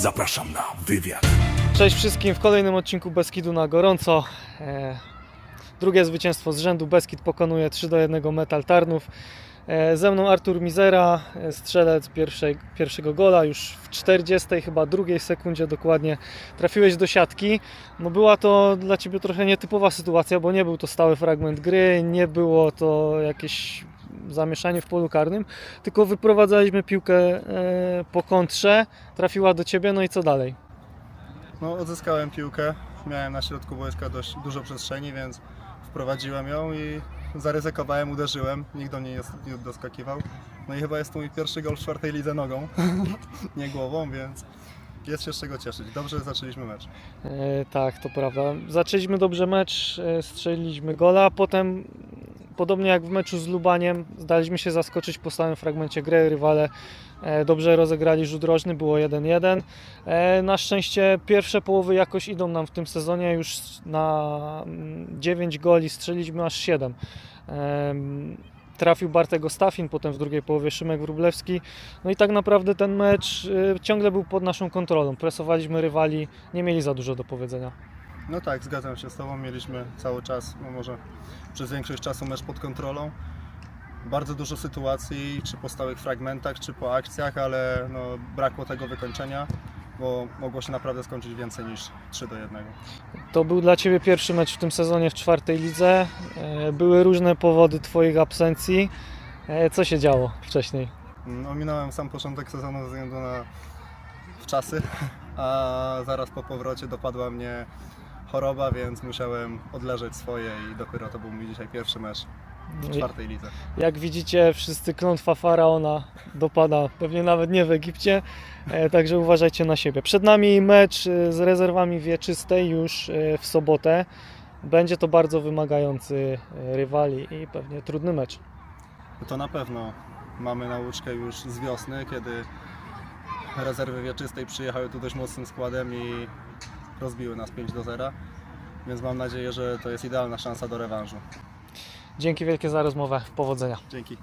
Zapraszam na wywiad. Cześć wszystkim w kolejnym odcinku Beskidu na gorąco. E, drugie zwycięstwo z rzędu. Beskid pokonuje 3 do 1 Metal Tarnów. E, ze mną Artur Mizera, e, strzelec pierwszej, pierwszego gola już w 40 chyba drugiej sekundzie dokładnie trafiłeś do siatki. No była to dla Ciebie trochę nietypowa sytuacja, bo nie był to stały fragment gry, nie było to jakieś zamieszanie w polu karnym, tylko wyprowadzaliśmy piłkę e, po kontrze, trafiła do Ciebie, no i co dalej? No, odzyskałem piłkę. Miałem na środku boiska dość dużo przestrzeni, więc wprowadziłem ją i zaryzykowałem, uderzyłem. Nikt do niej nie- nie doskakiwał. No i chyba jest to mój pierwszy gol w czwartej lidze nogą, nie głową, więc jest się z czego cieszyć. Dobrze zaczęliśmy mecz. E, tak, to prawda. Zaczęliśmy dobrze mecz, e, strzeliliśmy gola, potem podobnie jak w meczu z Lubaniem zdaliśmy się zaskoczyć po stałym fragmencie gry. Rywale e, dobrze rozegrali rzut rożny, było 1-1. E, na szczęście pierwsze połowy jakoś idą nam w tym sezonie, już na mm, 9 goli strzeliliśmy aż 7. Em, Trafił Bartek Ostafin, potem w drugiej połowie Szymek Wróblewski. No i tak naprawdę ten mecz e, ciągle był pod naszą kontrolą. Presowaliśmy rywali, nie mieli za dużo do powiedzenia. No tak, zgadzam się z Tobą. Mieliśmy cały czas, no może przez większość czasu mecz pod kontrolą. Bardzo dużo sytuacji, czy po stałych fragmentach, czy po akcjach, ale no, brakło tego wykończenia, bo mogło się naprawdę skończyć więcej niż 3 do 1. To był dla Ciebie pierwszy mecz w tym sezonie w czwartej lidze. E, Były różne powody Twoich absencji. E, Co się działo wcześniej? No, Ominąłem sam początek sezonu ze względu na wczasy, a zaraz po powrocie dopadła mnie choroba, więc musiałem odleżeć swoje i dopiero to był mój dzisiaj pierwszy mecz w czwartej lidze. Jak widzicie, wszyscy klątwa faraona dopada, pewnie nawet nie w Egipcie, e, także uważajcie na siebie. Przed nami mecz e, z rezerwami wieczystej już e, w sobotę. Będzie to bardzo wymagający rywali i pewnie trudny mecz. No To na pewno mamy nauczkę już z wiosny, kiedy rezerwy wieczystej przyjechały tu dość mocnym składem i rozbiły nas 5 do 0. Więc mam nadzieję, że to jest idealna szansa do rewanżu. Dzięki wielkie za rozmowę. Powodzenia. Dzięki.